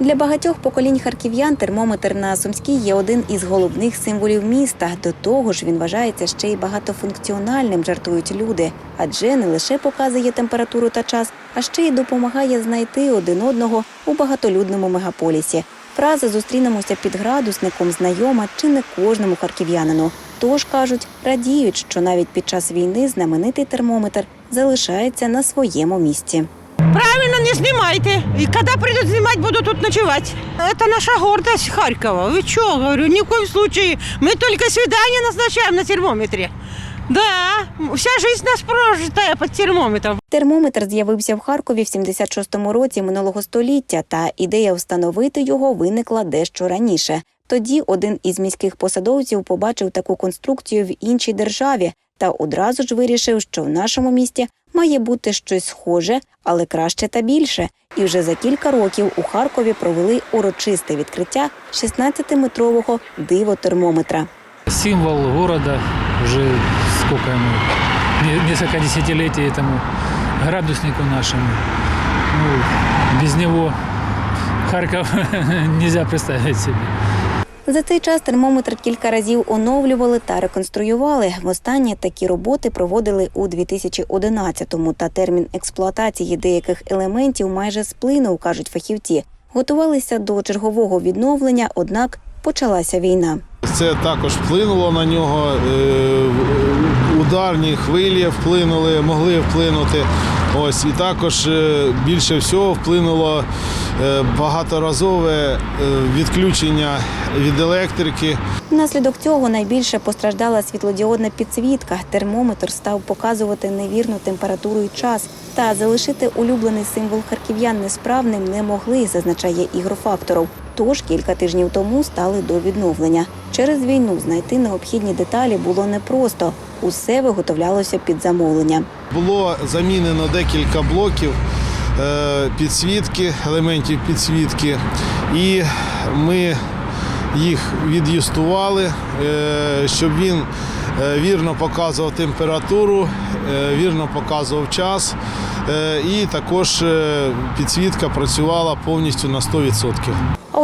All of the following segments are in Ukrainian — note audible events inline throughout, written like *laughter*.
Для багатьох поколінь харків'ян термометр на Сумській є один із головних символів міста. До того ж, він вважається ще й багатофункціональним, жартують люди, адже не лише показує температуру та час, а ще й допомагає знайти один одного у багатолюдному мегаполісі. Фраза зустрінемося під градусником знайома чи не кожному харків'янину. Тож кажуть, радіють, що навіть під час війни знаменитий термометр залишається на своєму місці. Правильно, не снимайте. И когда придут снимать, буду тут ночевать. Это наша гордость Харькова. Вы что, говорю, ни в коем случае. Мы только свидание назначаем на термометре. Да, вся жизнь нас прожитая под термометром. Термометр з'явився в Харкові в 76-му році минулого століття, та ідея встановити його виникла дещо раніше. Тоді один із міських посадовців побачив таку конструкцію в іншій державі та одразу ж вирішив, що в нашому місті має бути щось схоже, але краще та більше. І вже за кілька років у Харкові провели урочисте відкриття 16-метрового диво-термометра. Символ города уже сколько ему, не- несколько десятилетий этому градуснику нашему. Ну, без него Харьков *laughs* нельзя представить себе. За цей час термометр кілька разів оновлювали та реконструювали. Востаннє такі роботи проводили у 2011-му, та термін експлуатації деяких елементів майже сплинув, кажуть фахівці. Готувалися до чергового відновлення, однак почалася війна. Це також вплинуло на нього. е, Ударні хвилі вплинули, могли вплинути. Ось і також е, більше всього вплинуло е, багаторазове відключення від електрики. Внаслідок цього найбільше постраждала світлодіодна підсвітка. Термометр став показувати невірну температуру і час. Та залишити улюблений символ харків'ян несправним не могли, зазначає ігрофакторов. Тож кілька тижнів тому стали до відновлення. Через війну знайти необхідні деталі було непросто. Усе виготовлялося під замовлення. Було замінено декілька блоків е, підсвітки, елементів підсвітки, і ми їх від'юстували, е, щоб він е, вірно показував температуру, вірно показував час. І також підсвітка працювала повністю на 100%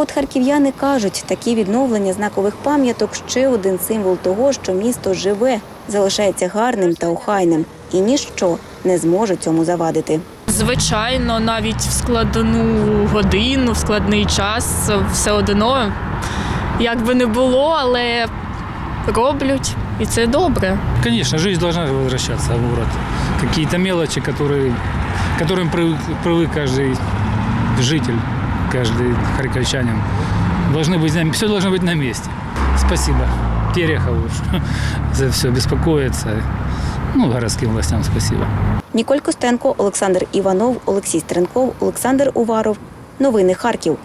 А от харків'яни кажуть, такі відновлення знакових пам'яток ще один символ того, що місто живе, залишається гарним та охайним, і ніщо не зможе цьому завадити. Звичайно, навіть в складну годину, в складний час все одно, як би не було, але роблять, і це добре. Конечно, жизнь должна возвращаться в город. Какие-то мелочи, которые, к которым привык, привык каждый житель, каждый харьковчанин, должны быть, на- все должно быть на месте. Спасибо Терехову что *laughs* за все беспокоится. Ну, городским властям спасибо. Ніколь Костенко, Олександр Іванов, Олексій Стренков, Олександр Уваров. Новини Харків.